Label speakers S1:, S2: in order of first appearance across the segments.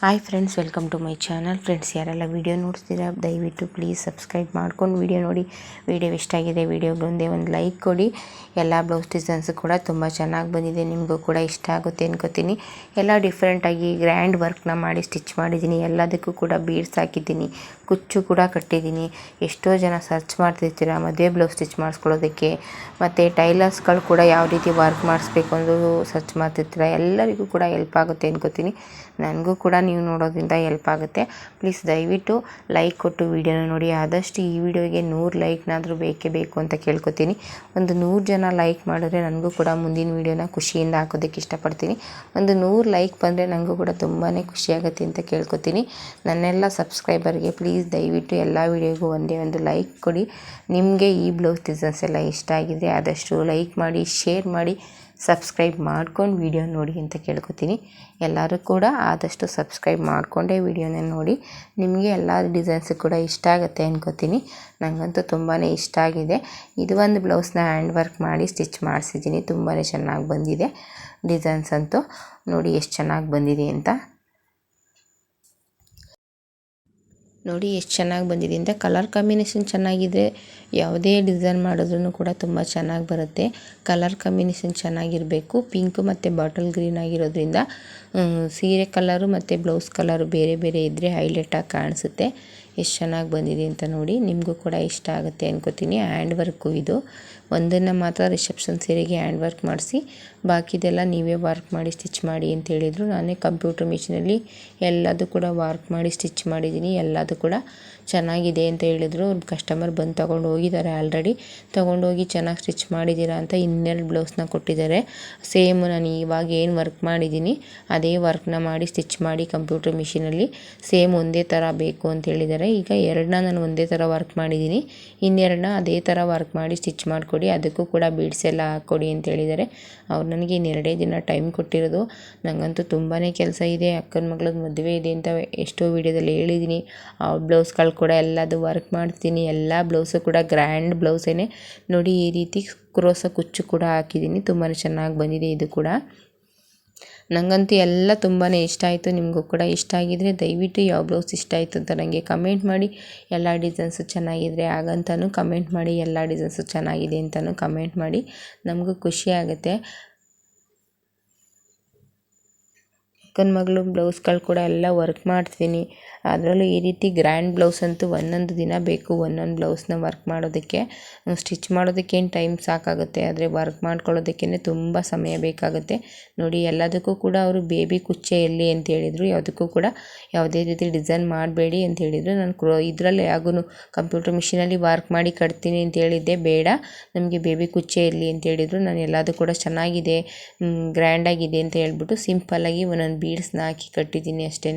S1: Hi friends welcome to my channel friends ಯಾರೆಲ್ಲ video ನೋಡ್ತೀರಾ ದಯವಿಟ್ಟು ಪ್ಲೀಸ್ ಸಬ್ಸ್ಕ್ರೈಬ್ ಮಾಡ್ಕೊಂಡು ವೀಡಿಯೋ ನೋಡಿ. ವೀಡಿಯೋ ಎಷ್ಟಾಗಿದೆ ಆಗಿದೆ ವೀಡಿಯೋಗೆ ಒಂದೇ ಒಂದು ಲೈಕ್ ಕೊಡಿ. ಎಲ್ಲ ಬ್ಲೌಸ್ ಡಿಸೈನ್ಸ್ ಕೂಡ ತುಂಬ ಚೆನ್ನಾಗಿ ಬಂದಿದೆ. ನಿಮಗೂ ಕೂಡ ಇಷ್ಟ ಆಗುತ್ತೆ ಅನ್ಕೋತೀನಿ. ಎಲ್ಲ ಡಿಫ್ರೆಂಟಾಗಿ ಗ್ರ್ಯಾಂಡ್ ವರ್ಕ್ನ ಮಾಡಿ ಸ್ಟಿಚ್ ಮಾಡಿದ್ದೀನಿ. ಎಲ್ಲದಕ್ಕೂ ಕೂಡ ಬೀಡ್ಸ್ ಹಾಕಿದ್ದೀನಿ. ಕುಚ್ಚು ಕೂಡ ಕಟ್ಟಿದ್ದೀನಿ. ಎಷ್ಟೋ ಜನ ಸರ್ಚ್ ಮಾಡ್ತಿರ್ತೀರ, ಮದುವೆ ಬ್ಲೌಸ್ ಸ್ಟಿಚ್ ಮಾಡಿಸ್ಕೊಳ್ಳೋದಕ್ಕೆ. ಮತ್ತು ಟೈಲರ್ಸ್ಗಳು ಕೂಡ ಯಾವ ರೀತಿ ವರ್ಕ್ ಮಾಡಿಸ್ಬೇಕು ಅಂದರೂ ಸರ್ಚ್ ಮಾಡ್ತಿರ್ತೀರ, ಎಲ್ಲರಿಗೂ ಕೂಡ ಹೆಲ್ಪ್ ಆಗುತ್ತೆ ಅನ್ಕೋತೀನಿ ನನಗೂ ಕೂಡ ನೀವು ನೋಡೋದ್ರಿಂದ ಹೆಲ್ಪ್ ಆಗುತ್ತೆ. ಪ್ಲೀಸ್ ದಯವಿಟ್ಟು ಲೈಕ್ ಕೊಟ್ಟು ವೀಡಿಯೋನ ನೋಡಿ. ಆದಷ್ಟು ಈ ವಿಡಿಯೋಗೆ ನೂರು ಲೈಕ್ನಾದರೂ ಬೇಕೇ ಬೇಕು ಅಂತ ಕೇಳ್ಕೊತೀನಿ. ಒಂದು ನೂರು ಜನ ಲೈಕ್ ಮಾಡಿದ್ರೆ ನನಗೂ ಕೂಡ ಮುಂದಿನ ವೀಡಿಯೋನ ಖುಷಿಯಿಂದ ಹಾಕೋದಕ್ಕೆ ಇಷ್ಟಪಡ್ತೀನಿ. ಒಂದು ನೂರು ಲೈಕ್ ಬಂದರೆ ನನಗೂ ಕೂಡ ತುಂಬಾ ಖುಷಿಯಾಗುತ್ತೆ ಅಂತ ಕೇಳ್ಕೊತೀನಿ. ನನ್ನೆಲ್ಲ ಸಬ್ಸ್ಕ್ರೈಬರ್ಗೆ ಪ್ಲೀಸ್ ದಯವಿಟ್ಟು ಎಲ್ಲ ವೀಡಿಯೋಗೂ ಒಂದೇ ಒಂದು ಲೈಕ್ ಕೊಡಿ. ನಿಮಗೆ ಈ ಬ್ಲೌಸ್ ಡಿಸೈನ್ಸ್ ಎಲ್ಲ ಇಷ್ಟ ಆಗಿದೆ, ಆದಷ್ಟು ಲೈಕ್ ಮಾಡಿ ಶೇರ್ ಮಾಡಿ ಸಬ್ಸ್ಕ್ರೈಬ್ ಮಾಡ್ಕೊಂಡು ವಿಡಿಯೋ ನೋಡಿ ಅಂತ ಕೇಳ್ಕೊತೀನಿ. ಎಲ್ಲರೂ ಕೂಡ ಆದಷ್ಟು ಸಬ್ಸ್ಕ್ರೈಬ್ ಮಾಡಿಕೊಂಡೇ ವೀಡಿಯೋನ ನೋಡಿ. ನಿಮಗೆ ಎಲ್ಲ ಡಿಸೈನ್ಸ್ ಕೂಡ ಇಷ್ಟ ಆಗುತ್ತೆ ಅಂದ್ಕೋತೀನಿ ನನಗಂತೂ ತುಂಬಾ ಇಷ್ಟ ಆಗಿದೆ. ಇದು ಒಂದು ಬ್ಲೌಸ್ನ ಹ್ಯಾಂಡ್ ವರ್ಕ್ ಮಾಡಿ ಸ್ಟಿಚ್ ಮಾಡಿಸಿದ್ದೀನಿ. ತುಂಬಾ ಚೆನ್ನಾಗಿ ಬಂದಿದೆ. ಡಿಸೈನ್ಸ್ ಅಂತೂ ನೋಡಿ ಎಷ್ಟು ಚೆನ್ನಾಗಿ ಬಂದಿದೆ ಅಂತ. ನೋಡಿ, ಎಷ್ಟು ಚೆನ್ನಾಗಿ ಬಂದಿದೆ. ಅಂತ ಕಲರ್ ಕಾಂಬಿನೇಷನ್ ಚೆನ್ನಾಗಿದೆ ಯಾವುದೇ ಡಿಸೈನ್ ಮಾಡಿದ್ರೂ ಕೂಡ ತುಂಬ ಚೆನ್ನಾಗಿ ಬರುತ್ತೆ. ಕಲರ್ ಕಾಂಬಿನೇಷನ್ ಚೆನ್ನಾಗಿರಬೇಕು. ಪಿಂಕು ಮತ್ತು ಬಾಟಲ್ ಗ್ರೀನ್ ಆಗಿರೋದ್ರಿಂದ ಸೀರೆ ಕಲರು ಮತ್ತು ಬ್ಲೌಸ್ ಕಲರು ಬೇರೆ ಬೇರೆ ಇದ್ದರೆ ಹೈಲೈಟಾಗಿ ಕಾಣಿಸುತ್ತೆ. ಎಷ್ಟು ಚೆನ್ನಾಗಿ ಬಂದಿದೆ ಅಂತ ನೋಡಿ ನಿಮಗೂ ಕೂಡ ಇಷ್ಟ ಆಗುತ್ತೆ ಅನ್ಕೋತೀನಿ. ಹ್ಯಾಂಡ್ ವರ್ಕು ಇದು. ಒಂದನ್ನು ಮಾತ್ರ ರಿಸೆಪ್ಷನ್ ಸೀರೆಗೆ ಹ್ಯಾಂಡ್ ವರ್ಕ್ ಮಾಡಿಸಿ, ಬಾಕಿದೆಲ್ಲ ನೀವೇ ವರ್ಕ್ ಮಾಡಿ ಸ್ಟಿಚ್ ಮಾಡಿ ಅಂತ ಹೇಳಿದರು. ನಾನೇ ಕಂಪ್ಯೂಟರ್ ಮಿಷಿನಲ್ಲಿ ಎಲ್ಲದೂ ಕೂಡ ವರ್ಕ್ ಮಾಡಿ ಸ್ಟಿಚ್ ಮಾಡಿದ್ದೀನಿ. ಎಲ್ಲದೂ ಕೂಡ ಚೆನ್ನಾಗಿದೆ ಅಂತ ಹೇಳಿದರು. ಕಸ್ಟಮರ್ ಬಂದು ತೊಗೊಂಡು ಹೋಗಿದ್ದಾರೆ ಆಲ್ರೆಡಿ ತೊಗೊಂಡೋಗಿ ಚೆನ್ನಾಗಿ ಸ್ಟಿಚ್ ಮಾಡಿದ್ದೀರಾ ಅಂತ ಇನ್ನೆರಡು ಬ್ಲೌಸ್ನ ಕೊಟ್ಟಿದ್ದಾರೆ. ಸೇಮ್ ನಾನು ಇವಾಗ ಏನು ವರ್ಕ್ ಮಾಡಿದ್ದೀನಿ, ಅದೇ ವರ್ಕ್ನ ಮಾಡಿ ಸ್ಟಿಚ್ ಮಾಡಿ ಕಂಪ್ಯೂಟರ್ ಮಿಷಿನಲ್ಲಿ ಸೇಮ್ ಒಂದೇ ಥರ ಬೇಕು ಅಂತ ಹೇಳಿದ್ದಾರೆ. ಈಗ ಎರಡನ್ನ ನಾನು ಒಂದೇ ಥರ ವರ್ಕ್ ಮಾಡಿದ್ದೀನಿ. ಇನ್ನೆರಡನ್ನ ಅದೇ ಥರ ವರ್ಕ್ ಮಾಡಿ ಸ್ಟಿಚ್ ಮಾಡಿಕೊಡಿ, ಅದಕ್ಕೂ ಕೂಡ ಬೀಡ್ಸ್ ಎಲ್ಲ ಹಾಕ್ಕೊಡಿ ಅಂತ ಹೇಳಿದ್ದಾರೆ. ಅವ್ರು ನನಗೆ ಇನ್ನೆರಡೇ ದಿನ ಟೈಮ್ ಕೊಟ್ಟಿರೋದು. ನನಗಂತೂ ತುಂಬಾ ಕೆಲಸ ಇದೆ. ಅಕ್ಕನ ಮಗಳದ್ದು ಮದುವೆ ಇದೆ ಅಂತ ಎಷ್ಟೋ ವಿಡಿಯೋದಲ್ಲಿ ಹೇಳಿದ್ದೀನಿ. ಆ ಬ್ಲೌಸ್ಗಳು ಕೂಡ ಎಲ್ಲದು ವರ್ಕ್ ಮಾಡ್ತೀನಿ. ಎಲ್ಲ ಬ್ಲೌಸು ಕೂಡ ಗ್ರ್ಯಾಂಡ್ ಬ್ಲೌಸೇನೆ ನೋಡಿ ಈ ರೀತಿ ಕ್ರೋಸ ಕುಚ್ಚು ಕೂಡ ಹಾಕಿದ್ದೀನಿ. ತುಂಬಾ ಚೆನ್ನಾಗಿ ಬಂದಿದೆ ಇದು ಕೂಡ. ನನಗಂತೂ ಎಲ್ಲ ತುಂಬಾ ಇಷ್ಟ ಆಯಿತು. ನಿಮಗೂ ಕೂಡ ಇಷ್ಟ ಆಗಿದ್ರೆ ದಯವಿಟ್ಟು ಯಾವ ಬ್ಲೌಸ್ ಇಷ್ಟ ಆಯಿತು ಅಂತ ನನಗೆ ಕಮೆಂಟ್ ಮಾಡಿ. ಎಲ್ಲ ಡಿಸೈನ್ಸು ಚೆನ್ನಾಗಿದ್ರೆ ಹಾಗಂತನೂ ಕಮೆಂಟ್ ಮಾಡಿ. ಎಲ್ಲ ಡಿಸೈನ್ಸು ಚೆನ್ನಾಗಿದೆ ಅಂತಲೂ ಕಮೆಂಟ್ ಮಾಡಿ. ನಮಗೂ ಖುಷಿ ಆಗುತ್ತೆ. ಅಕ್ಕನ ಮಗಳು ಬ್ಲೌಸ್ಗಳು ಕೂಡ ಎಲ್ಲ ವರ್ಕ್ ಮಾಡ್ತೀನಿ. ಅದರಲ್ಲೂ ಈ ರೀತಿ ಗ್ರ್ಯಾಂಡ್ ಬ್ಲೌಸ್ ಅಂತೂ ಒಂದೊಂದು ದಿನ ಬೇಕು, ಒಂದೊಂದು ಬ್ಲೌಸ್ನ ವರ್ಕ್ ಮಾಡೋದಕ್ಕೆ. ಸ್ಟಿಚ್ ಮಾಡೋದಕ್ಕೇನು ಟೈಮ್ ಸಾಕಾಗುತ್ತೆ, ಆದರೆ ವರ್ಕ್ ಮಾಡ್ಕೊಳ್ಳೋದಕ್ಕೇ ತುಂಬ ಸಮಯ ಬೇಕಾಗುತ್ತೆ. ನೋಡಿ, ಎಲ್ಲದಕ್ಕೂ ಕೂಡ ಅವರು ಬೇಬಿ ಕುಚ್ಚೆ ಎಲ್ಲಿ ಅಂತ ಹೇಳಿದರು, ಯಾವುದಕ್ಕೂ ಕೂಡ ಯಾವುದೇ ರೀತಿ ಡಿಸೈನ್ ಮಾಡಬೇಡಿ ಅಂತ ಹೇಳಿದರು. ನಾನು ಕ್ರೋ, ಇದರಲ್ಲೇ ಯಾಗೂ ಕಂಪ್ಯೂಟರ್ ಮಿಷಿನಲ್ಲಿ ವರ್ಕ್ ಮಾಡಿ ಕಟ್ತೀನಿ ಅಂತ ಹೇಳಿದ್ದೆ, ಬೇಡ, ನಮಗೆ ಬೇಬಿ ಕುಚ್ಚೆ ಇರಲಿ ಅಂತ ಹೇಳಿದರು. ನಾನು ಎಲ್ಲದೂ ಕೂಡ ಚೆನ್ನಾಗಿದೆ ಗ್ರ್ಯಾಂಡಾಗಿದೆ ಅಂತ ಹೇಳ್ಬಿಟ್ಟು ಸಿಂಪಲ್ಲಾಗಿ ಒಂದೊಂದು ಬೀಡ್ಸ್ನ ಹಾಕಿ ಕಟ್ಟಿದ್ದೀನಿ ಅಷ್ಟೇ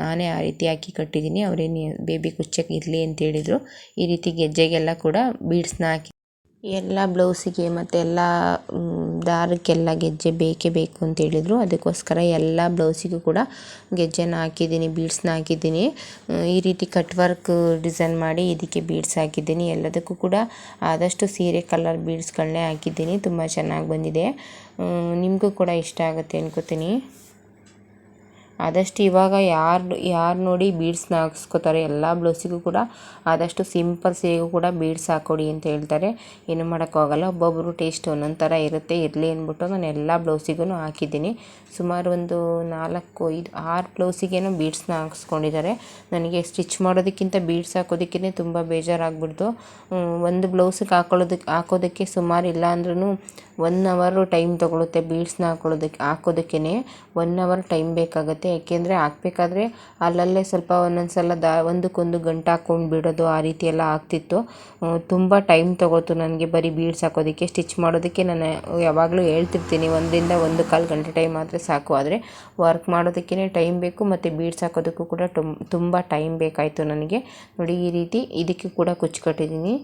S1: ನಾನೇ ಆ ರೀತಿ ಹಾಕಿ ಕಟ್ಟಿದ್ದೀನಿ. ಅವರೇನು ಬೇಬಿ ಕುಚ್ಚಕ್ಕೆ ಇರಲಿ ಅಂತ ಹೇಳಿದರು. ಈ ರೀತಿ ಗೆಜ್ಜೆಗೆಲ್ಲ ಕೂಡ ಬೀಡ್ಸ್ನ ಹಾಕಿ ಎಲ್ಲ ಬ್ಲೌಸಿಗೆ ಮತ್ತು ಎಲ್ಲ ದಾರಕ್ಕೆಲ್ಲ ಗೆಜ್ಜೆ ಬೇಕೇ ಬೇಕು ಅಂತ ಹೇಳಿದರು. ಅದಕ್ಕೋಸ್ಕರ ಎಲ್ಲ ಬ್ಲೌಸಿಗೂ ಕೂಡ ಗೆಜ್ಜೆನ ಹಾಕಿದ್ದೀನಿ ಬೀಡ್ಸ್ನ ಹಾಕಿದ್ದೀನಿ. ಈ ರೀತಿ ಕಟ್ ವರ್ಕ್ ಡಿಸೈನ್ ಮಾಡಿ ಇದಕ್ಕೆ ಬೀಡ್ಸ್ ಹಾಕಿದ್ದೀನಿ. ಎಲ್ಲದಕ್ಕೂ ಕೂಡ ಆದಷ್ಟು ಸೀರೆ ಕಲರ್ ಬೀಡ್ಸ್ಗಳನ್ನೇ ಹಾಕಿದ್ದೀನಿ. ತುಂಬ ಚೆನ್ನಾಗಿ ಬಂದಿದೆ. ನಿಮಗೂ ಕೂಡ ಇಷ್ಟ ಆಗುತ್ತೆ ಅನ್ಕೋತೀನಿ. ಆದಷ್ಟು ಇವಾಗ ಯಾರು ಯಾರು ನೋಡಿ ಬೀಡ್ಸ್ನ ಹಾಕ್ಸ್ಕೊತಾರೆ ಎಲ್ಲ ಬ್ಲೌಸಿಗೂ ಕೂಡ ಆದಷ್ಟು ಸಿಂಪಲ್ ಸೀರೆಗೂ ಕೂಡ ಬೀಡ್ಸ್ ಹಾಕ್ಕೊಡಿ ಅಂತ ಹೇಳ್ತಾರೆ. ಏನು ಮಾಡೋಕ್ಕಾಗಲ್ಲ ಒಬ್ಬೊಬ್ಬರು ಟೇಸ್ಟ್ ಒಂದೊಂದು ಥರ ಇರುತ್ತೆ. ಇರಲಿ ಅಂದ್ಬಿಟ್ಟು ನಾನು ಎಲ್ಲ ಬ್ಲೌಸಿಗೂ ಹಾಕಿದ್ದೀನಿ. ಸುಮಾರು ಒಂದು ನಾಲ್ಕು, ಐದು, ಆರು ಬ್ಲೌಸಿಗೇನೋ ಬೀಡ್ಸ್ನ ಹಾಕ್ಸ್ಕೊಂಡಿದ್ದಾರೆ ನನಗೆ ಸ್ಟಿಚ್ ಮಾಡೋದಕ್ಕಿಂತ ಬೀಡ್ಸ್ ಹಾಕೋದಕ್ಕೇ ತುಂಬ ಬೇಜಾರಾಗ್ಬಿಡ್ತು. ಒಂದು ಬ್ಲೌಸಿಗೆ ಹಾಕೊಳ್ಳೋದಕ್ಕೆ ಹಾಕೋದಕ್ಕೆ ಸುಮಾರು ಇಲ್ಲ ಅಂದ್ರೂ ಒನ್ ಅವರು ಟೈಮ್ ತೊಗೊಳುತ್ತೆ ಬೀಡ್ಸ್ನ ಹಾಕೊಳ್ಳೋದಕ್ಕೆ ಹಾಕೋದಕ್ಕೇ ಒನ್ ಅವರ್ ಟೈಮ್ ಬೇಕಾಗುತ್ತೆ. ಯಾಕೆಂದರೆ ಹಾಕ್ಬೇಕಾದ್ರೆ ಅಲ್ಲಲ್ಲೇ ಸ್ವಲ್ಪ ಒಂದೊಂದು ಸಲ ದಾ ಒಂದಕ್ಕೊಂದು ಗಂಟು ಹಾಕ್ಕೊಂಡು ಬಿಡೋದು ಆ ರೀತಿ ಎಲ್ಲ ಆಗ್ತಿತ್ತು. ತುಂಬ ಟೈಮ್ ತೊಗೋತು ನನಗೆ ಬರೀ ಬೀಡ್ಸ್ ಹಾಕೋದಕ್ಕೆ ಸ್ಟಿಚ್ ಮಾಡೋದಕ್ಕೆ. ನಾನು ಯಾವಾಗಲೂ ಹೇಳ್ತಿರ್ತೀನಿ, ಒಂದರಿಂದ ಒಂದು ಕಾಲು ಗಂಟೆ ಟೈಮ್ ಆದರೆ ಸಾಕು. ಆದರೆ ವರ್ಕ್ ಮಾಡೋದಕ್ಕೇ ಟೈಮ್ ಬೇಕು ಮತ್ತು ಬೀಡ್ಸ್ ಹಾಕೋದಕ್ಕೂ ಕೂಡ ತುಂಬ ಟೈಮ್ ಬೇಕಾಯಿತು ನನಗೆ. ನೋಡಿ ಈ ರೀತಿ ಇದಕ್ಕೆ ಕೂಡ ಕುಚ್ಚು ಕಟ್ಟಿದ್ದೀನಿ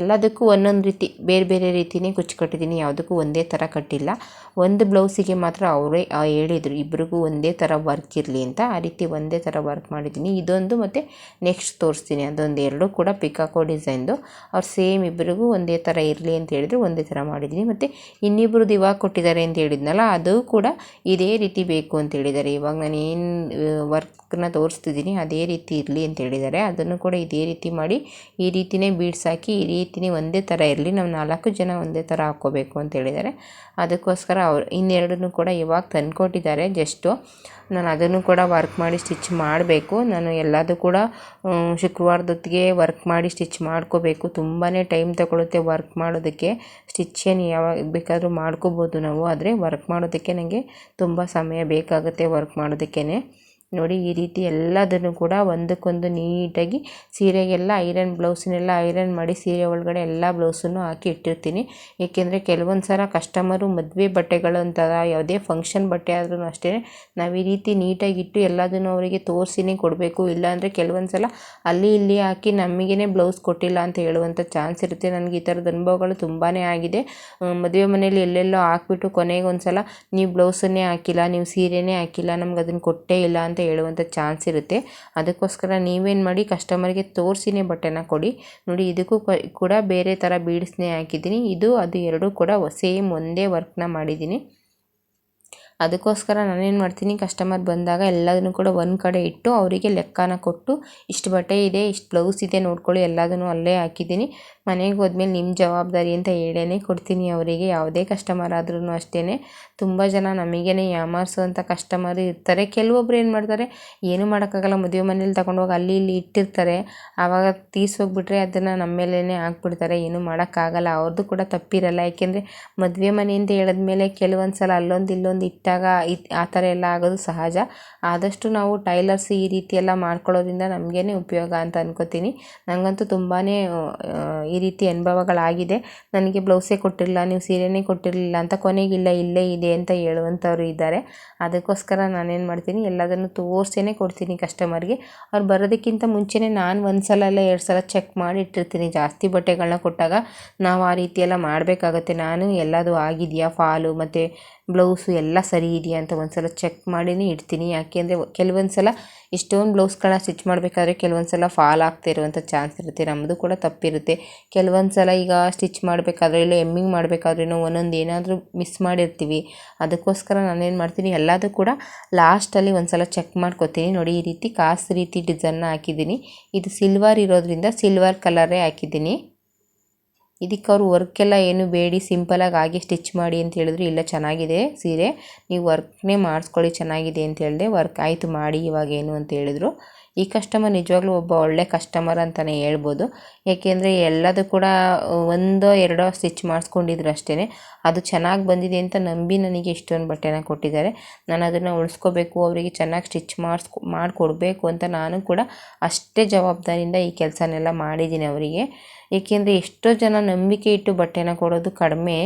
S1: ಎಲ್ಲದಕ್ಕೂ ಒಂದೊಂದು ರೀತಿ, ಬೇರೆ ಬೇರೆ ರೀತಿಯೇ ಕುಚ್ಚು ಕಟ್ಟಿದ್ದೀನಿ. ಯಾವುದಕ್ಕೂ ಒಂದೇ ಥರ ಕಟ್ಟಿಲ್ಲ. ಒಂದು ಬ್ಲೌಸಿಗೆ ಮಾತ್ರ ಅವರೇ ಹೇಳಿದರು, ಇಬ್ರಿಗೂ ಒಂದೇ ಥರ ವರ್ಕ್ ಇರಲಿ ಅಂತ. ಆ ರೀತಿ ಒಂದೇ ಥರ ವರ್ಕ್ ಮಾಡಿದ್ದೀನಿ. ಇದೊಂದು ಮತ್ತು ನೆಕ್ಸ್ಟ್ ತೋರಿಸ್ತೀನಿ. ಅದೊಂದು ಎರಡೂ ಕೂಡ ಪಿಕಾಕೋ ಡಿಸೈನ್ದು. ಅವ್ರು ಸೇಮ್ ಇಬ್ಬರಿಗೂ ಒಂದೇ ಥರ ಇರಲಿ ಅಂತ ಹೇಳಿದ್ರು, ಒಂದೇ ಥರ ಮಾಡಿದ್ದೀನಿ. ಮತ್ತು ಇನ್ನಿಬ್ರದ್ದು ಇವಾಗ ಕೊಟ್ಟಿದ್ದಾರೆ ಅಂತ ಹೇಳಿದ್ನಲ್ಲ, ಅದು ಕೂಡ ಇದೇ ರೀತಿ ಬೇಕು ಅಂತ ಹೇಳಿದ್ದಾರೆ. ಇವಾಗ ನಾನು ಏನು ವರ್ಕ್ನ ತೋರಿಸ್ತಿದ್ದೀನಿ, ಅದೇ ರೀತಿ ಇರಲಿ ಅಂತ ಹೇಳಿದ್ದಾರೆ. ಅದನ್ನು ಕೂಡ ಇದೇ ರೀತಿ ಮಾಡಿ, ಈ ರೀತಿಯೇ ಬೀಡ್ಸ್ ಹಾಕಿ, ಈ ರೀತಿಯೇ ಒಂದೇ ಥರ ಇರಲಿ, ನಾವು ನಾಲ್ಕು ಜನ ಒಂದೇ ಥರ ಹಾಕ್ಕೋಬೇಕು ಅಂತ ಹೇಳಿದ್ದಾರೆ. ಅದಕ್ಕೋಸ್ಕರ ಅವ್ರು ಇನ್ನೆರಡನ್ನೂ ಕೂಡ ಇವಾಗ ತಂದುಕೊಟ್ಟಿದ್ದಾರೆ. ಜಸ್ಟು ನಾನು ಅದನ್ನು ಕೂಡ ವರ್ಕ್ ಮಾಡಿ ಸ್ಟಿಚ್ ಮಾಡಬೇಕು. ನಾನು ಎಲ್ಲದೂ ಕೂಡ ಶುಕ್ರವಾರದೊತ್ತಿಗೆ ವರ್ಕ್ ಮಾಡಿ ಸ್ಟಿಚ್ ಮಾಡ್ಕೋಬೇಕು. ತುಂಬಾ ಟೈಮ್ ತಗೊಳುತ್ತೆ ವರ್ಕ್ ಮಾಡೋದಕ್ಕೆ. ಸ್ಟಿಚ್ ಏನು ಯಾವಾಗ ಬೇಕಾದರೂ ಮಾಡ್ಕೋಬೋದು ನಾವು, ಆದರೆ ವರ್ಕ್ ಮಾಡೋದಕ್ಕೆ ನನಗೆ ತುಂಬ ಸಮಯ ಬೇಕಾಗುತ್ತೆ ವರ್ಕ್ ಮಾಡೋದಕ್ಕೇ ನೋಡಿ ಈ ರೀತಿ ಎಲ್ಲದನ್ನು ಕೂಡ ಒಂದಕ್ಕೊಂದು ನೀಟಾಗಿ ಸೀರೆಗೆಲ್ಲ ಐರನ್ ಬ್ಲೌಸ್ನೆಲ್ಲ ಐರನ್ ಮಾಡಿ ಸೀರೆ ಒಳಗಡೆ ಎಲ್ಲ ಬ್ಲೌಸನ್ನು ಹಾಕಿ ಇಟ್ಟಿರ್ತೀನಿ. ಏಕೆಂದರೆ ಕೆಲವೊಂದು ಸಲ ಕಸ್ಟಮರು ಮದುವೆ ಬಟ್ಟೆಗಳು ಅಂತ ಯಾವುದೇ ಫಂಕ್ಷನ್ ಬಟ್ಟೆ ಆದ್ರೂ ಅಷ್ಟೇ ನಾವು ಈ ರೀತಿ ನೀಟಾಗಿ ಇಟ್ಟು ಎಲ್ಲದನ್ನು ಅವರಿಗೆ ತೋರಿಸಿನೇ ಕೊಡಬೇಕು. ಇಲ್ಲಾಂದರೆ ಕೆಲವೊಂದು ಸಲ ಅಲ್ಲಿ ಇಲ್ಲಿ ಹಾಕಿ ನಮಗೇ ಬ್ಲೌಸ್ ಕೊಟ್ಟಿಲ್ಲ ಅಂತ ಹೇಳುವಂಥ ಚಾನ್ಸ್ ಇರುತ್ತೆ. ನನಗೆ ಈ ಥರದ ಅನುಭವಗಳು ತುಂಬಾ ಆಗಿದೆ. ಮದುವೆ ಮನೆಯಲ್ಲಿ ಎಲ್ಲೆಲ್ಲೋ ಹಾಕ್ಬಿಟ್ಟು ಕೊನೆಗೆ ಒಂದು ಸಲ ನೀವು ಬ್ಲೌಸನ್ನೇ ಹಾಕಿಲ್ಲ, ನೀವು ಸೀರೆನೇ ಹಾಕಿಲ್ಲ, ನಮ್ಗೆ ಅದನ್ನು ಕೊಟ್ಟೇ ಇಲ್ಲ ಅಂತ ಹೇಳುವಂಥ ಚಾನ್ಸ್ ಇರುತ್ತೆ. ಅದಕ್ಕೋಸ್ಕರ ನೀವೇನು ಮಾಡಿ ಕಸ್ಟಮರ್ಗೆ ತೋರಿಸಿನೇ ಬಟ್ಟೆನ ಕೊಡಿ. ನೋಡಿ, ಇದಕ್ಕೂ ಕೂಡ ಬೇರೆ ಥರ ಬೀಡ್ಸ್ನೇ ಹಾಕಿದ್ದೀನಿ. ಇದು, ಅದು ಎರಡೂ ಕೂಡ ಸೇಮ್ ಒಂದೇ ವರ್ಕ್ನ ಮಾಡಿದ್ದೀನಿ. ಅದಕ್ಕೋಸ್ಕರ ನಾನೇನು ಮಾಡ್ತೀನಿ ಕಸ್ಟಮರ್ ಬಂದಾಗ ಎಲ್ಲದನ್ನು ಕೂಡ ಒಂದು ಕಡೆ ಇಟ್ಟು ಅವರಿಗೆ ಲೆಕ್ಕನ ಕೊಟ್ಟು, ಇಷ್ಟು ಬಟ್ಟೆ ಇದೆ, ಇಷ್ಟು ಬ್ಲೌಸ್ ಇದೆ ನೋಡ್ಕೊಳ್ಳಿ, ಎಲ್ಲದನ್ನು ಅಲ್ಲೇ ಹಾಕಿದ್ದೀನಿ. ಮನೆಗೆ ಹೋದ್ಮೇಲೆ ನಿಮ್ಮ ಜವಾಬ್ದಾರಿ ಅಂತ ಹೇಳೇ ಕೊಡ್ತೀನಿ ಅವರಿಗೆ. ಯಾವುದೇ ಕಸ್ಟಮರ್ ಆದ್ರೂ ಅಷ್ಟೇ ತುಂಬ ಜನ ನಮಗೇನೆ ಯಾಮಾರಿಸುವಂಥ ಕಸ್ಟಮರ್ ಇರ್ತಾರೆ. ಕೆಲವೊಬ್ರು ಏನು ಮಾಡ್ತಾರೆ, ಏನು ಮಾಡೋಕ್ಕಾಗಲ್ಲ. ಮದುವೆ ಮನೇಲಿ ತಗೊಂಡೋಗಿ ಅಲ್ಲಿ ಇಲ್ಲಿ ಇಟ್ಟಿರ್ತಾರೆ. ಆವಾಗ ತೀರ್ಸೋಗ್ಬಿಟ್ರೆ ಅದನ್ನು ನಮ್ಮ ಮೇಲೇ ಹಾಕ್ಬಿಡ್ತಾರೆ. ಏನು ಮಾಡೋಕ್ಕಾಗಲ್ಲ. ಅವ್ರದ್ದು ಕೂಡ ತಪ್ಪಿರಲ್ಲ. ಯಾಕೆಂದರೆ ಮದುವೆ ಮನೆ ಅಂತ ಹೇಳಿದ್ಮೇಲೆ ಕೆಲವೊಂದು ಸಲ ಅಲ್ಲೊಂದು ಇಲ್ಲೊಂದು ಇಟ್ಟಾಗ ಆ ಥರ ಎಲ್ಲ ಆಗೋದು ಸಹಜ. ಆದಷ್ಟು ನಾವು ಟೈಲರ್ಸ್ ಈ ರೀತಿ ಎಲ್ಲ ಮಾಡ್ಕೊಳ್ಳೋದ್ರಿಂದ ನಮಗೇ ಉಪಯೋಗ ಅಂತ ಅನ್ಕೋತೀನಿ. ನನಗಂತೂ ತುಂಬಾ ಈ ರೀತಿ ಅನುಭವಗಳಾಗಿದೆ. ನನಗೆ ಬ್ಲೌಸೇ ಕೊಟ್ಟಿರಲಿಲ್ಲ, ನೀವು ಸೀರೆನೇ ಕೊಟ್ಟಿರಲಿಲ್ಲ ಅಂತ ಕೊನೆಗಿಲ್ಲ, ಇಲ್ಲೇ ಇದೆ ಅಂತ ಹೇಳುವಂಥವ್ರು ಇದ್ದಾರೆ. ಅದಕ್ಕೋಸ್ಕರ ನಾನೇನು ಮಾಡ್ತೀನಿ, ಎಲ್ಲದನ್ನು ತೋರಿಸೇ ಕೊಡ್ತೀನಿ ಕಸ್ಟಮರ್ಗೆ ಅವ್ರು ಬರೋದಕ್ಕಿಂತ ಮುಂಚೆನೇ ನಾನು ಒಂದು ಸಲ ಅಲ್ಲ ಎರಡು ಸಲ ಚೆಕ್ ಮಾಡಿ ಇಟ್ಟಿರ್ತೀನಿ. ಜಾಸ್ತಿ ಬಟ್ಟೆಗಳನ್ನ ಕೊಟ್ಟಾಗ ನಾವು ಆ ರೀತಿ ಎಲ್ಲ ಮಾಡಬೇಕಾಗತ್ತೆ. ನಾನು ಎಲ್ಲದು ಆಗಿದೆಯಾ ಫಾಲು ಮತ್ತು ಬ್ಲೌಸು ಎಲ್ಲ ಸರಿ ಇದೆಯಾ ಅಂತ ಒಂದು ಸಲ ಚೆಕ್ ಮಾಡಿಯೇ ಇಡ್ತೀನಿ. ಯಾಕೆಂದರೆ ಕೆಲವೊಂದು ಸಲ ಎಷ್ಟೊಂದು ಬ್ಲೌಸ್ಗಳನ್ನ ಸ್ಟಿಚ್ ಮಾಡಬೇಕಾದ್ರೆ ಕೆಲವೊಂದು ಸಲ ಫಾಲ್ ಆಗ್ತಾ ಇರುವಂಥ ಚಾನ್ಸ್ ಇರುತ್ತೆ. ನಮ್ಮದು ಕೂಡ ತಪ್ಪಿರುತ್ತೆ. ಕೆಲವೊಂದು ಸಲ ಈಗ ಸ್ಟಿಚ್ ಮಾಡಬೇಕಾದ್ರೆ ಇಲ್ಲ ಎಮ್ಮಿಂಗ್ ಮಾಡಬೇಕಾದ್ರೂ ಒಂದೊಂದು ಏನಾದರೂ ಮಿಸ್ ಮಾಡಿರ್ತೀವಿ. ಅದಕ್ಕೋಸ್ಕರ ನಾನೇನು ಮಾಡ್ತೀನಿ ಎಲ್ಲದೂ ಕೂಡ ಲಾಸ್ಟಲ್ಲಿ ಒಂದು ಸಲ ಚೆಕ್ ಮಾಡ್ಕೊತೀನಿ. ನೋಡಿ, ಈ ರೀತಿ ಕಾಸು ರೀತಿ ಡಿಸೈನ್ನ ಹಾಕಿದ್ದೀನಿ. ಇದು ಸಿಲ್ವರ್ ಇರೋದ್ರಿಂದ ಸಿಲ್ವರ್ ಕಲರೇ ಹಾಕಿದ್ದೀನಿ. ಇದಕ್ಕೆ ಅವರು ವರ್ಕೆಲ್ಲ ಏನು ಬೇಡಿ ಸಿಂಪಲಾಗಿ ಹಾಗೆ ಸ್ಟಿಚ್ ಮಾಡಿ ಅಂತ ಹೇಳಿದ್ರು, ಇಲ್ಲ ಚೆನ್ನಾಗಿದೆ ಸೀರೆ, ನೀವು ವರ್ಕ್ನೇ ಮಾಡಿಸ್ಕೊಳ್ಳಿ, ಚೆನ್ನಾಗಿದೆ ಅಂತ ಹೇಳಿದೆ, ವರ್ಕ್ ಆಯಿತು ಮಾಡಿ ಇವಾಗ ಏನು ಅಂತ ಹೇಳಿದ್ರು. ಈ ಕಸ್ಟಮರ್ ನಿಜವಾಗ್ಲೂ ಒಬ್ಬ ಒಳ್ಳೆ ಕಸ್ಟಮರ್ ಅಂತಲೇ ಹೇಳ್ಬೋದು. ಏಕೆಂದರೆ ಎಲ್ಲದೂ ಕೂಡ ಒಂದೋ ಎರಡೋ ಸ್ಟಿಚ್ ಮಾಡಿಸ್ಕೊಂಡಿದ್ರು ಅಷ್ಟೇ ಅದು ಚೆನ್ನಾಗಿ ಬಂದಿದೆ ಅಂತ ನಂಬಿ ನನಗೆ ಇಷ್ಟೊಂದು ಬಟ್ಟೆನ ಕೊಟ್ಟಿದ್ದಾರೆ. ನಾನು ಅದನ್ನು ಉಳಿಸ್ಕೋಬೇಕು, ಅವರಿಗೆ ಚೆನ್ನಾಗಿ ಸ್ಟಿಚ್ ಮಾಡಿಸ್ಕೊ, ಮಾಡಿಕೊಡ್ಬೇಕು ಅಂತ ನಾನು ಕೂಡ ಅಷ್ಟೇ ಜವಾಬ್ದಾರಿಯಿಂದ ಈ ಕೆಲಸನೆಲ್ಲ ಮಾಡಿದ್ದೀನಿ ಅವರಿಗೆ. ಏಕೆಂದರೆ ಎಷ್ಟೋ ಜನ ನಂಬಿಕೆ ಇಟ್ಟು ಬಟ್ಟೆನ ಕೊಡೋದು ಕಡಿಮೆ.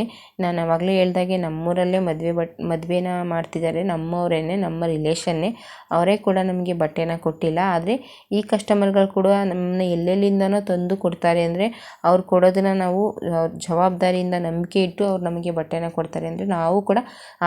S1: ನಾನು ಆವಾಗಲೇ ಹೇಳ್ದಾಗೆ ನಮ್ಮೂರಲ್ಲೇ ಮದುವೆ ಬಟ್, ಮದುವೆನ ಮಾಡ್ತಿದ್ದಾರೆ ನಮ್ಮವರೇನೆ, ನಮ್ಮ ರಿಲೇಷನ್ನೇ ಅವರೇ ಕೂಡ ನಮಗೆ ಬಟ್ಟೆನ ಕೊಟ್ಟಿಲ್ಲ. ಆದರೆ ಈ ಕಸ್ಟಮರ್ಗಳು ಕೂಡ ನಮ್ಮನ್ನ ಎಲ್ಲೆಲ್ಲಿಂದನೋ ತಂದು ಕೊಡ್ತಾರೆ ಅಂದರೆ ಅವ್ರು ಕೊಡೋದನ್ನು ನಾವು ಜವಾಬ್ದಾರಿಯಿಂದ ನಂಬಿಕೆ ಇಟ್ಟು ಅವ್ರು ನಮಗೆ ಬಟ್ಟೆನ ಕೊಡ್ತಾರೆ ಅಂದರೆ ನಾವು ಕೂಡ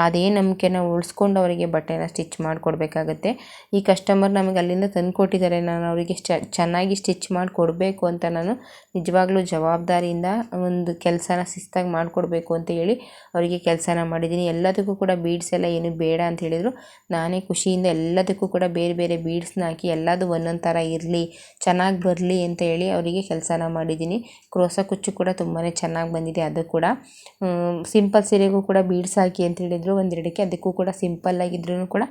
S1: ಅದೇ ನಂಬಿಕೆನ ಉಳಿಸ್ಕೊಂಡು ಅವರಿಗೆ ಬಟ್ಟೆನ ಸ್ಟಿಚ್ ಮಾಡಿಕೊಡ್ಬೇಕಾಗತ್ತೆ. ಈ ಕಸ್ಟಮರ್ ನಮಗೆ ಅಲ್ಲಿಂದ ತಂದು ಕೊಟ್ಟಿದ್ದಾರೆ ನಾನು ಅವರಿಗೆ ಚೆನ್ನಾಗಿ ಸ್ಟಿಚ್ ಮಾಡಿ ಕೊಡಬೇಕು ಅಂತ ನಾನು ನಿಜವಾಗ ಯಾವಾಗಲೂ ಜವಾಬ್ದಾರಿಯಿಂದ ಒಂದು ಕೆಲಸನ ಶಿಸ್ತಾಗಿ ಮಾಡಿಕೊಡ್ಬೇಕು ಅಂತ ಹೇಳಿ ಅವರಿಗೆ ಕೆಲಸನ ಮಾಡಿದ್ದೀನಿ. ಎಲ್ಲದಕ್ಕೂ ಕೂಡ ಬೀಡ್ಸ್ ಎಲ್ಲ ಏನು ಬೇಡ ಅಂತ ಹೇಳಿದರು. ನಾನೇ ಖುಷಿಯಿಂದ ಎಲ್ಲದಕ್ಕೂ ಕೂಡ ಬೇರೆ ಬೇರೆ ಬೀಡ್ಸ್ನ ಹಾಕಿ ಎಲ್ಲದೂ ಒಂದೊಂದು ಥರ ಇರಲಿ, ಚೆನ್ನಾಗಿ ಬರಲಿ ಅಂತ ಹೇಳಿ ಅವರಿಗೆ ಕೆಲಸನ ಮಾಡಿದ್ದೀನಿ. ಕ್ರೋಸ ಕುಚ್ಚು ಕೂಡ ತುಂಬಾ ಚೆನ್ನಾಗಿ ಬಂದಿದೆ ಅದು ಕೂಡ. ಸಿಂಪಲ್ ಸೀರೆಗೂ ಕೂಡ ಬೀಡ್ಸ್ ಹಾಕಿ ಅಂತ ಹೇಳಿದರು. ಒಂದೆರಡಕ್ಕೆ ಅದಕ್ಕೂ ಕೂಡ ಸಿಂಪಲ್ ಆಗಿದ್ರೂ ಕೂಡ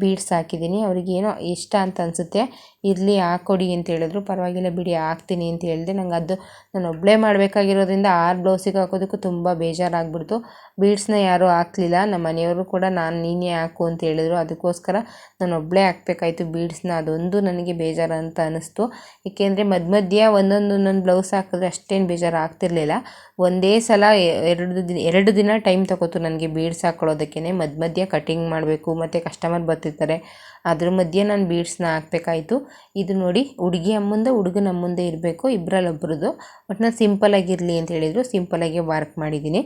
S1: ಬೀಡ್ಸ್ ಹಾಕಿದ್ದೀನಿ. ಅವ್ರಿಗೇನೋ ಇಷ್ಟ ಅಂತ ಅನಿಸುತ್ತೆ. ಇರಲಿ, ಹಾಕ್ಕೊಡಿ ಅಂತ ಹೇಳಿದ್ರು. ಪರವಾಗಿಲ್ಲ ಬಿಡಿ, ಹಾಕ್ತೀನಿ ಅಂತ ಹೇಳಿದೆ. ನಂಗೆ ಅದು ನಾನು ಒಬ್ಬಳೇ ಮಾಡಬೇಕಾಗಿರೋದ್ರಿಂದ ಆರು ಬ್ಲೌಸಿಗೆ ಹಾಕೋದಕ್ಕೂ ತುಂಬ ಬೇಜಾರಾಗ್ಬಿಡ್ತು. ಬೀಡ್ಸ್ನ ಯಾರೂ ಹಾಕ್ಲಿಲ್ಲ ನಮ್ಮ ಮನೆಯವರು ಕೂಡ ನಾನು ನೀನೇ ಹಾಕು ಅಂತ ಹೇಳಿದ್ರು. ಅದಕ್ಕೋಸ್ಕರ ನಾನು ಒಬ್ಬಳೇ ಹಾಕ್ಬೇಕಾಯ್ತು ಬೀಡ್ಸ್ನ ಅದೊಂದು ನನಗೆ ಬೇಜಾರು ಅಂತ ಅನ್ನಿಸ್ತು ಏಕೆಂದರೆ ಮಧ್ಯ ಮಧ್ಯ ಒಂದೊಂದು ನನ್ನ ಬ್ಲೌಸ್ ಹಾಕಿದ್ರೆ ಅಷ್ಟೇನು ಬೇಜಾರು ಆಗ್ತಿರ್ಲಿಲ್ಲ. ಒಂದೇ ಸಲ ಎರಡು ದಿನ ಎರಡು ದಿನ ಟೈಮ್ ತಗೋತು ನನಗೆ ಬೀಡ್ಸ್ ಹಾಕೊಳ್ಳೋದಕ್ಕೆ ಮಧ್ಯ ಮಧ್ಯ ಕಟಿಂಗ್ ಮಾಡಬೇಕು, ಮತ್ತು ಕಸ್ಟಮರ್ ಬರ್ತಿರ್ತಾರೆ. ಅದ್ರ ಮಧ್ಯೆ ನಾನು ಬೀಡ್ಸ್ನ ಹಾಕ್ಬೇಕಾಯ್ತು. ಇದು ನೋಡಿ ಹುಡುಗಿ ಹುಡುಗ ಹುಡುಗನ ಮುಂದೆ ಇರಬೇಕು ಇಬ್ಬರಲ್ಲಿ ಒಬ್ರದ್ದು ಒಟ್ಟಿನಲ್ಲಿ ಸಿಂಪಲಾಗಿರಲಿ ಅಂತ ಹೇಳಿದರು ಸಿಂಪಲಾಗಿ ವರ್ಕ್ ಮಾಡಿದ್ದೀನಿ.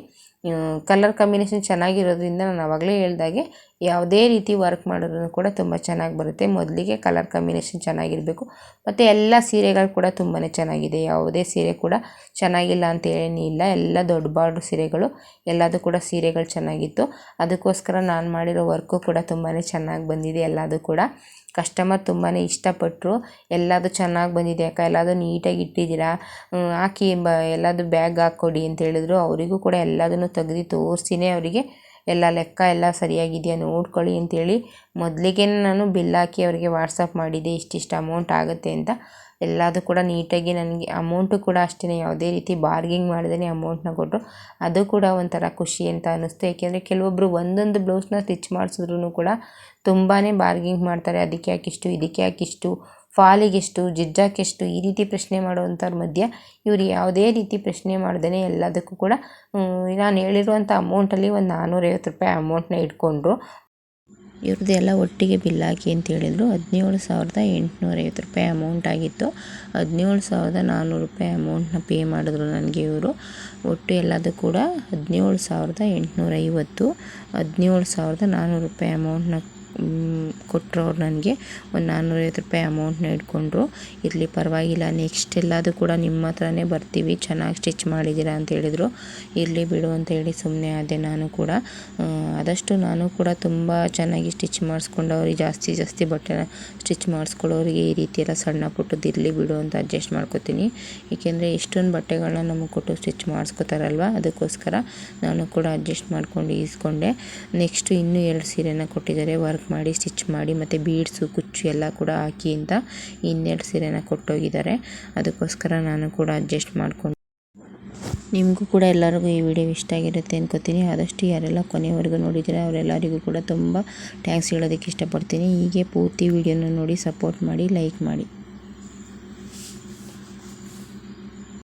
S1: ಕಲರ್ ಕಾಂಬಿನೇಷನ್ ಚೆನ್ನಾಗಿರೋದ್ರಿಂದ ನಾನು ಆವಾಗಲೇ ಹೇಳ್ದಾಗೆ ಯಾವುದೇ ರೀತಿ ವರ್ಕ್ ಮಾಡಿದ್ರು ಕೂಡ ತುಂಬ ಚೆನ್ನಾಗಿ ಬರುತ್ತೆ. ಮೊದಲಿಗೆ ಕಲರ್ ಕಾಂಬಿನೇಷನ್ ಚೆನ್ನಾಗಿರಬೇಕು. ಮತ್ತು ಎಲ್ಲ ಸೀರೆಗಳು ಕೂಡ ತುಂಬಾ ಚೆನ್ನಾಗಿದೆ. ಯಾವುದೇ ಸೀರೆ ಕೂಡ ಚೆನ್ನಾಗಿಲ್ಲ ಅಂತ ಏನಿಲ್ಲ ಎಲ್ಲ ದೊಡ್ಡ ಬಾರ್ಡ್ರ್ ಸೀರೆಗಳು. ಎಲ್ಲದೂ ಕೂಡ ಸೀರೆಗಳು ಚೆನ್ನಾಗಿತ್ತು. ಅದಕ್ಕೋಸ್ಕರ ನಾನು ಮಾಡಿರೋ ವರ್ಕು ಕೂಡ ತುಂಬಾ ಚೆನ್ನಾಗಿ ಬಂದಿದೆ. ಎಲ್ಲದೂ ಕೂಡ ಕಸ್ಟಮರ್ ತುಂಬಾ ಇಷ್ಟಪಟ್ಟರು ಎಲ್ಲದು ಚೆನ್ನಾಗಿ ಬಂದಿದೆ. ಅಕ್ಕ ಎಲ್ಲದು ನೀಟಾಗಿ ಇಟ್ಟಿದ್ದೀರಾ? ಹಾಕಿ ಬ ಬ್ಯಾಗ್ ಹಾಕ್ಕೊಡಿ ಅಂತ ಹೇಳಿದ್ರು. ಅವರಿಗೂ ಕೂಡ ಎಲ್ಲದನ್ನು ತೆಗೆದು ತೋರಿಸಿನೇ ಅವರಿಗೆ ಎಲ್ಲ ಲೆಕ್ಕ ಎಲ್ಲ ಸರಿಯಾಗಿದೆಯಾ ನೋಡ್ಕೊಳ್ಳಿ ಅಂತೇಳಿ ಮೊದಲಿಗೆ ನಾನು ಬಿಲ್ ಹಾಕಿ ಅವರಿಗೆ ವಾಟ್ಸಪ್ ಮಾಡಿದ್ದೆ ಇಷ್ಟಿಷ್ಟು ಅಮೌಂಟ್ ಆಗುತ್ತೆ ಅಂತ. ಎಲ್ಲದು ಕೂಡ ನೀಟಾಗಿ ನನಗೆ ಅಮೌಂಟು ಕೂಡ ಅಷ್ಟೇ ಯಾವುದೇ ರೀತಿ ಬಾರ್ಗಿಂಗ್ ಮಾಡ್ದೇ ಅಮೌಂಟ್ನ ಕೊಟ್ಟರು. ಅದು ಕೂಡ ಒಂಥರ ಖುಷಿ ಅಂತ ಅನ್ನಿಸ್ತು. ಏಕೆಂದರೆ ಕೆಲವೊಬ್ಬರು ಒಂದೊಂದು ಬ್ಲೌಸ್ನ ಸ್ಟಿಚ್ ಮಾಡಿಸಿದ್ರು ಕೂಡ ತುಂಬಾ ಬಾರ್ಗಿಂಗ್ ಮಾಡ್ತಾರೆ. ಅದಕ್ಕೆ ಯಾಕಿಷ್ಟು, ಇದಕ್ಕೆ ಯಾಕಿಷ್ಟು ಫಾಲಿಗೆಷ್ಟು, ಜಿಜ್ಜಾಕೆಷ್ಟು ಈ ರೀತಿ ಪ್ರಶ್ನೆ ಮಾಡುವಂಥವ್ರ ಮಧ್ಯೆ ಇವರು ಯಾವುದೇ ರೀತಿ ಪ್ರಶ್ನೆ ಮಾಡ್ದೇ ಎಲ್ಲದಕ್ಕೂ ಕೂಡ ನಾನು ಹೇಳಿರುವಂಥ ಅಮೌಂಟಲ್ಲಿ ಒಂದು ನಾನ್ನೂರೈವತ್ತು ರೂಪಾಯಿ ಅಮೌಂಟ್ನ ಇಟ್ಕೊಂಡ್ರು. ಇವ್ರದ್ದು ಎಲ್ಲ ಒಟ್ಟಿಗೆ ಬಿಲ್ ಹಾಕಿ ಅಂತ ಹೇಳಿದರು. ಹದಿನೇಳು ಸಾವಿರದ ಎಂಟುನೂರೈವತ್ತು ರೂಪಾಯಿ ಅಮೌಂಟ್ ಆಗಿತ್ತು. ಹದಿನೇಳು ಸಾವಿರದ ನಾನ್ನೂರು ರೂಪಾಯಿ ಅಮೌಂಟ್ನ ಪೇ ಮಾಡಿದ್ರು ನನಗೆ ಇವರು. ಒಟ್ಟು ಎಲ್ಲದೂ ಕೂಡ ಹದಿನೇಳು ಸಾವಿರದ ಎಂಟುನೂರೈವತ್ತು, ಹದಿನೇಳು ಸಾವಿರದ ನಾನ್ನೂರು ರೂಪಾಯಿ ಅಮೌಂಟ್ನ ಕೊಟ್ಟರು ಅವ್ರು ನನಗೆ. ಒಂದು ನಾನ್ನೂರೈವತ್ತು ರೂಪಾಯಿ ಅಮೌಂಟ್ನ ಇಟ್ಕೊಂಡ್ರು. ಇರಲಿ, ಪರವಾಗಿಲ್ಲ. ನೆಕ್ಸ್ಟ್ ಎಲ್ಲದೂ ಕೂಡ ನಿಮ್ಮ ಹತ್ರನೇ ಬರ್ತೀವಿ. ಚೆನ್ನಾಗಿ ಸ್ಟಿಚ್ ಮಾಡಿದ್ದೀರಾ ಅಂತ ಹೇಳಿದರು. ಇರಲಿ ಬಿಡು ಅಂತ ಹೇಳಿ ಸುಮ್ಮನೆ ಆದೆ ನಾನು ಕೂಡ. ಆದಷ್ಟು ನಾನು ಕೂಡ ತುಂಬ ಚೆನ್ನಾಗಿ ಸ್ಟಿಚ್ ಮಾಡಿಸ್ಕೊಂಡವ್ರಿಗೆ, ಜಾಸ್ತಿ ಜಾಸ್ತಿ ಬಟ್ಟೆನ ಸ್ಟಿಚ್ ಮಾಡಿಸ್ಕೊಳ್ಳೋರಿಗೆ ಈ ರೀತಿ ಎಲ್ಲ ಸಣ್ಣ ಪುಟ್ಟದ್ದು ಇರಲಿ ಬಿಡು ಅಂತ ಅಡ್ಜಸ್ಟ್ ಮಾಡ್ಕೋತೀನಿ. ಏಕೆಂದರೆ ಎಷ್ಟೊಂದು ಬಟ್ಟೆಗಳನ್ನ ನಮಗೆ ಕೊಟ್ಟು ಸ್ಟಿಚ್ ಮಾಡಿಸ್ಕೋತಾರಲ್ವ? ಅದಕ್ಕೋಸ್ಕರ ನಾನು ಕೂಡ ಅಡ್ಜಸ್ಟ್ ಮಾಡ್ಕೊಂಡು ಈಸ್ಕೊಂಡೆ. ನೆಕ್ಸ್ಟು ಇನ್ನೂ ಎರಡು ಸೀರೆನ ಕೊಟ್ಟಿದ್ದಾರೆ. ವರ್ಕ್ ಮಾಡಿ, ಸ್ಟಿಚ್ ಮಾಡಿ ಮತ್ತು ಬೀಡ್ಸು, ಕುಚ್ಚು ಎಲ್ಲ ಕೂಡ ಹಾಕಿ ಅಂತ ಇನ್ನೆರಡು ಸೀರೆನ ಕೊಟ್ಟೋಗಿದ್ದಾರೆ. ಅದಕ್ಕೋಸ್ಕರ ನಾನು ಕೂಡ ಅಡ್ಜಸ್ಟ್ ಮಾಡಿಕೊಂಡು ನಿಮಗೂ ಕೂಡ ಎಲ್ಲರಿಗೂ ಈ ವಿಡಿಯೋ ಇಷ್ಟ ಆಗಿರುತ್ತೆ ಅನ್ಕೋತೀನಿ. ಆದಷ್ಟು ಯಾರೆಲ್ಲ ಕೊನೆವರೆಗೂ ನೋಡಿದರೆ ಅವರೆಲ್ಲರಿಗೂ ಕೂಡ ತುಂಬ ಥ್ಯಾಂಕ್ಸ್ ಹೇಳೋದಕ್ಕೆ ಇಷ್ಟಪಡ್ತೀನಿ. ಹೀಗೆ ಪೂರ್ತಿ ವಿಡಿಯೋನ ನೋಡಿ ಸಪೋರ್ಟ್ ಮಾಡಿ ಲೈಕ್ ಮಾಡಿ.